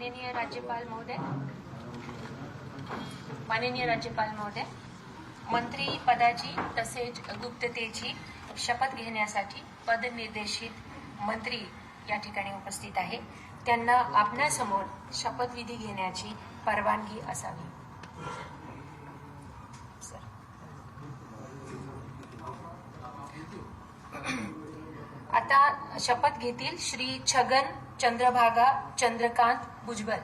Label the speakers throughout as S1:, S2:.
S1: माननीय राज्यपाल महोदय. माननीय राज्यपाल महोदय मंत्री पदाची तसेच गुप्ततेची शपथ घेण्यासाठी पदनिर्देशित मंत्री या ठिकाणी उपस्थित आहे. त्यांना आपणासमोर शपथविधी घेण्याची परवानगी असावी. आता शपथ घेतील श्री छगन चंद्रभागा चंद्रकांत भुजबळ.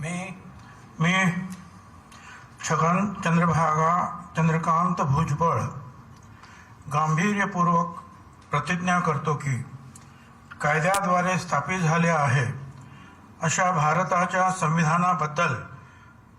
S2: मी मी छगन चंद्रभागा चंद्रकांत भुजबळ गांभीर्यपूर्वक प्रतिज्ञा करतो की कायद्याद्वारे स्थापित झाले आहे अशा भारताच्या संविधानाबद्दल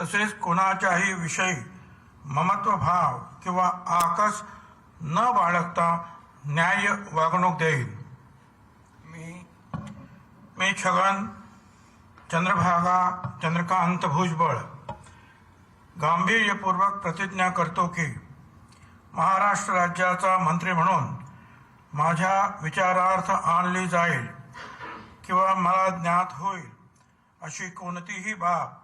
S2: तसेच कोणाच्याही विषयी ममत्वभाव किंवा आकस न बाळगता न्याय वागणूक देईन मी मी छगन चंद्रभागा चंद्रकांत भुजबळ. गांभीर्यपूर्वक प्रतिज्ञा करतो की महाराष्ट्र राज्याचा मंत्री म्हणून माझ्या विचारार्थ आणली जाईल किंवा मला ज्ञात होईल अशी कोणतीही बाब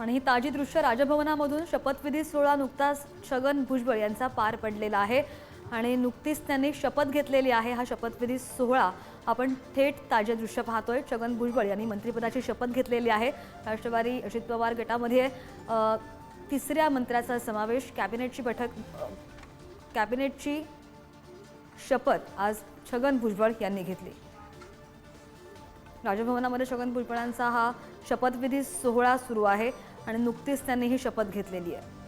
S3: आणि ही ताजी दृश्य राजभवनामधून शपथविधी सोहळा नुकताच छगन भुजबळ यांचा पार पडलेला आहे. आणि नुकतीच त्यांनी शपथ घेतलेली आहे हा शपथविधी सोहळा. आपण थेट ताजे दृश्य पाहतोय. छगन भुजबळ यांनी मंत्रिपदाची शपथ घेतलेली आहे. राष्ट्रवादी अजित पवार गटामध्ये तिसऱ्या मंत्र्याचा समावेश. कॅबिनेटची बैठक कॅबिनेटची शपथ आज छगन भुजबळ यांनी घेतली. राजभवनामध्ये छगन भुजबळांचा हा शपथविधी सोहळा सुरू आहे. आणि नुकतीच त्यांनी ही शपथ घेतलेली आहे.